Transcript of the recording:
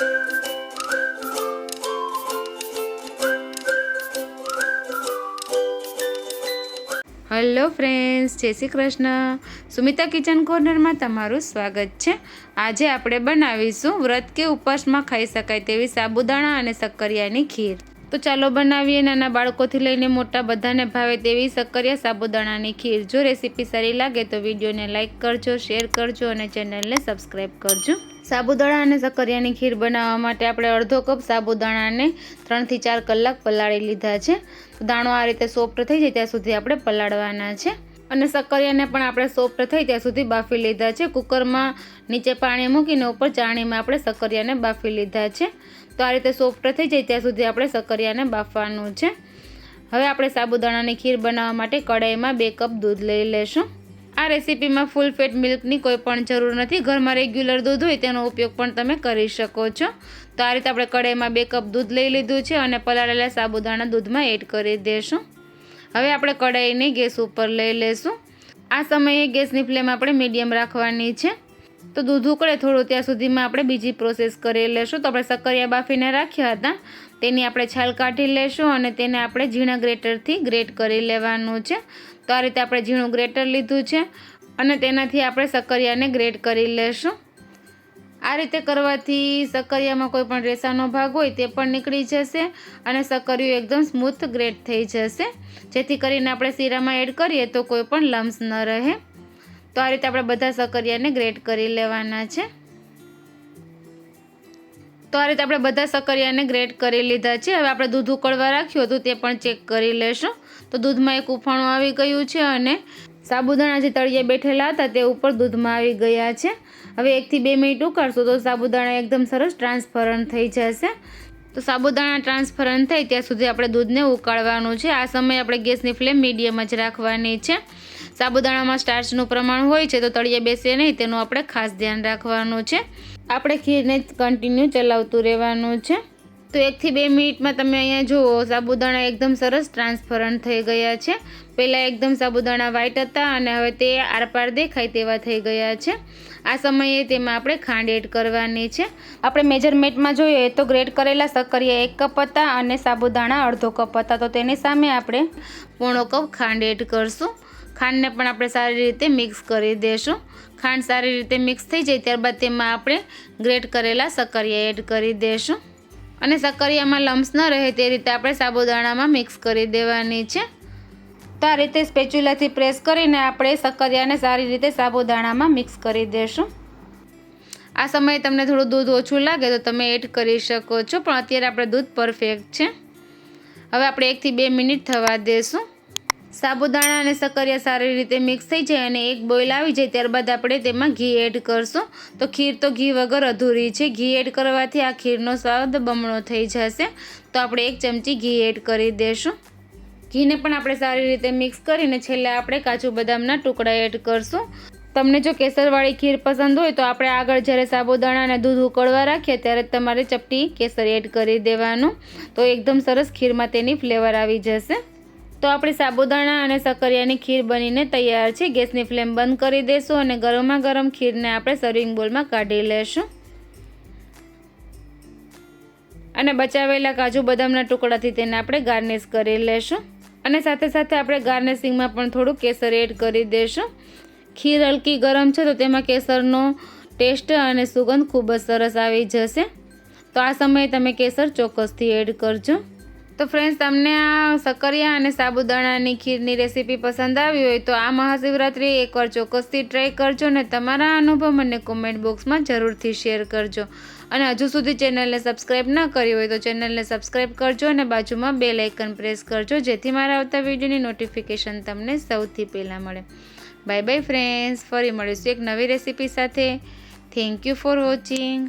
Hello friends જય Shri Krishna. Sumita kitchen કોર્નરમાં તમારું સ્વાગત છે. આજે આપણે બનાવીશું વ્રત કે ઉપવાસમાં ખાઈ શકાય તેવી સાબુદાણા અને શક્કરિયાની ખીર. તો ચાલો બનાવીએ નાના બાળકોથી લઈને મોટા બધાને ભાવે તેવી સક્કરિયા સાબુદાણાની ખીર. જો રેસીપી સારી લાગે તો વિડીયોને લાઇક કરજો, શેર કરજો અને ચેનલને સબસ્ક્રાઈબ કરજો. સાબુદાણા અને સક્કરિયાની ખીર બનાવવા માટે આપણે અડધો કપ સાબુદાણાને ત્રણથી ચાર કલાક પલાળી લીધા છે. દાણો આ રીતે સોફ્ટ થઈ જાય ત્યાં સુધી આપણે પલાળવાના છે. અને સક્કરિયાને પણ આપણે સોફ્ટ થઈ ત્યાં સુધી બાફી લીધા છે. કુકરમાં નીચે પાણી મૂકીને ઉપર ચાણીમાં આપણે સક્કરિયાને બાફી લીધા છે. તો આ રીતે સોફ્ટ થઈ જાય ત્યાં સુધી આપણે સક્કરિયાને બાફવાનું છે. હવે આપણે સાબુદાણાની ખીર બનાવવા માટે કઢાઈમાં બે કપ દૂધ લઈ લેશું. આ રેસીપીમાં ફૂલ ફેટ મિલ્કની કોઈ પણ જરૂર નથી. ઘરમાં રેગ્યુલર દૂધ હોય તેનો ઉપયોગ પણ તમે કરી શકો છો. તો આ રીતે આપણે કઢાઈમાં બે કપ દૂધ લઈ લીધું છે અને પલાળેલા સાબુદાણા દૂધમાં એડ કરી દઈશું હવે આપણે કઢાઈને ગેસ ઉપર લઈ લેશું. આ સમયે ગેસની ફ્લેમ આપણે મીડિયમ રાખવાની છે. તો દૂધ ઉકળે થોડું, ત્યાં સુધીમાં આપણે બીજી પ્રોસેસ કરી લેશું. તો આપણે સક્કરિયા બાફીને રાખ્યા હતા. તેની આપણે છાલ કાઢી લેશું અને તેને આપણે ઝીણા ગ્રેટરથી ગ્રેટ કરી લેવાનું છે. તો આ રીતે આપણે ઝીણું ગ્રેટર લીધું છે અને તેનાથી આપણે સક્કરિયાને ગ્રેટ કરી લેશું. આ રીતે કરવાથી સક્કરિયામાં કોઈ પણ રેસાનો ભાગ હોય તે પણ નીકળી જશે અને સક્કરિયું એકદમ સ્મૂથ ગ્રેટ થઈ જશે. જેથી કરીને આપણે શીરામાં એડ કરીએ તો કોઈ પણ લમ્સ ન રહે. તો આ રીતે આપણે બધા સક્કરિયાને ગ્રેટ કરી લેવાના છે. તો આ રીતે આપણે બધા સક્કરિયાને ગ્રેટ કરી લીધા છે. હવે આપણે દૂધ ઉકળવા રાખ્યું હતું તે પણ ચેક કરી લેશું. તો દૂધમાં એક ઉફાણું આવી ગયું છે અને સાબુદાણા જે તળિયે બેઠેલા હતા તે ઉપર દૂધમાં આવી ગયા છે. હવે એકથી બે મિનિટ ઉકાળશું તો સાબુદાણા એકદમ સરસ ટ્રાન્સફરન્ટ થઈ જશે. તો સાબુદાણા ટ્રાન્સફરન્ટ થાય ત્યાં સુધી આપણે દૂધને ઉકાળવાનું છે. આ સમયે આપણે ગેસની ફ્લેમ મીડિયમ જ રાખવાની છે. સાબુદાણામાં સ્ટાર્ચનું પ્રમાણ હોય છે તો તળિયે બેસે નહીં, તેનું આપણે ખાસ ધ્યાન રાખવાનું છે. આપણે ખીરને કન્ટિન્યુ ચલાવતું રહેવાનું છે. તો એકથી બે મિનિટમાં તમે અહીંયા જુઓ, સાબુદાણા એકદમ સરસ ટ્રાન્સફરન્ટ થઈ ગયા છે. પહેલાં એકદમ સાબુદાણા વ્હાઇટ હતા અને હવે તે આરપાર દેખાય તેવા થઈ ગયા છે. આ સમયે તેમાં આપણે ખાંડ એડ કરવાની છે. આપણે મેજરમેન્ટમાં જોઈએ તો ગ્રેટ કરેલા સક્કરિયા એક કપ હતા અને સાબુદાણા અડધો કપ હતા. તો તેની સામે આપણે પોણો કપ ખાંડ એડ કરશું. ખાંડને પણ આપણે સારી રીતે મિક્સ કરી દઈશું ખાંડ સારી રીતે મિક્સ થઈ જાય ત્યારબાદ તેમાં આપણે ગ્રેટ કરેલા સક્કરિયા એડ કરી દઈશું અને સક્કરિયામાં લમ્સ ન રહે તે રીતે આપણે સાબુદાણામાં મિક્સ કરી દેવાની છે. તો આ રીતે સ્પેચ્યુલાથી પ્રેસ કરીને આપણે સક્કરિયાને સારી રીતે સાબુદાણામાં મિક્સ કરી દઈશું આ સમયે તમને થોડું દૂધ ઓછું લાગે તો તમે એડ કરી શકો છો, પણ અત્યારે આપણે દૂધ પરફેક્ટ છે. હવે આપણે એકથી બે મિનિટ થવા દઈશું સાબુદાણા અને સક્કરિયા સારી રીતે મિક્સ થઈ જાય અને એક બોઇલ આવી જાય ત્યારબાદ આપણે તેમાં ઘી એડ કરશું. તો ખીર તો ઘી વગર અધૂરી છે. ઘી એડ કરવાથી આ ખીરનો સ્વાદ બમણો થઈ જશે. તો આપણે એક ચમચી ઘી એડ કરી દઈશું ઘીને પણ આપણે સારી રીતે મિક્સ કરીને છેલ્લે આપણે કાજુ બદામના ટુકડા એડ કરશું. તમને જો કેસરવાળી ખીર પસંદ હોય તો આપણે આગળ જ્યારે સાબુદાણા અને દૂધ ઉકળવા રાખીએ ત્યારે તમારે ચપટી કેસર એડ કરી દેવાનું. તો એકદમ સરસ ખીરમાં તેની ફ્લેવર આવી જશે. તો આપણી સાબુદાણા અને સક્કરિયાની ખીર બનીને તૈયાર છે. ગેસની ફ્લેમ બંધ કરી દઈશું અને ગરમા ગરમ ખીરને આપણે સર્વિંગ બોલમાં કાઢી લેશું. અને બચાવેલા કાજુ બદામના ટુકડાથી તેને આપણે ગાર્નિશ કરી લેશું. અને સાથે સાથે આપણે ગાર્નિશિંગમાં પણ થોડું કેસર એડ કરી દઈશું ખીર હલકી ગરમ છે તો તેમાં કેસરનો ટેસ્ટ અને સુગંધ ખૂબ જ સરસ આવી જશે. તો આ સમયે તમે કેસર ચોક્કસથી એડ કરજો. તો ફ્રેન્ડ્સ તમને આ સકરિયા અને સાબુદાણાની ખીરની રેસીપી પસંદ આવી હોય તો આ મહાશિવરાત્રિ એકવાર ચોક્કસથી ટ્રાય કરજો અને તમારા અનુભવ મને કોમેન્ટ બોક્સમાં જરૂરથી શેર કરજો. અને હજુ સુધી ચેનલને સબસ્ક્રાઈબ ન કરી હોય તો ચેનલને સબસ્ક્રાઈબ કરજો અને બાજુમાં બે લાઇકન પ્રેસ કરજો, જેથી મારા આવતા વિડીયોની નોટિફિકેશન તમને સૌથી પહેલાં મળે. બાય બાય ફ્રેન્ડ્સ ફરી મળીશું એક નવી રેસીપી સાથે. Thank you for watching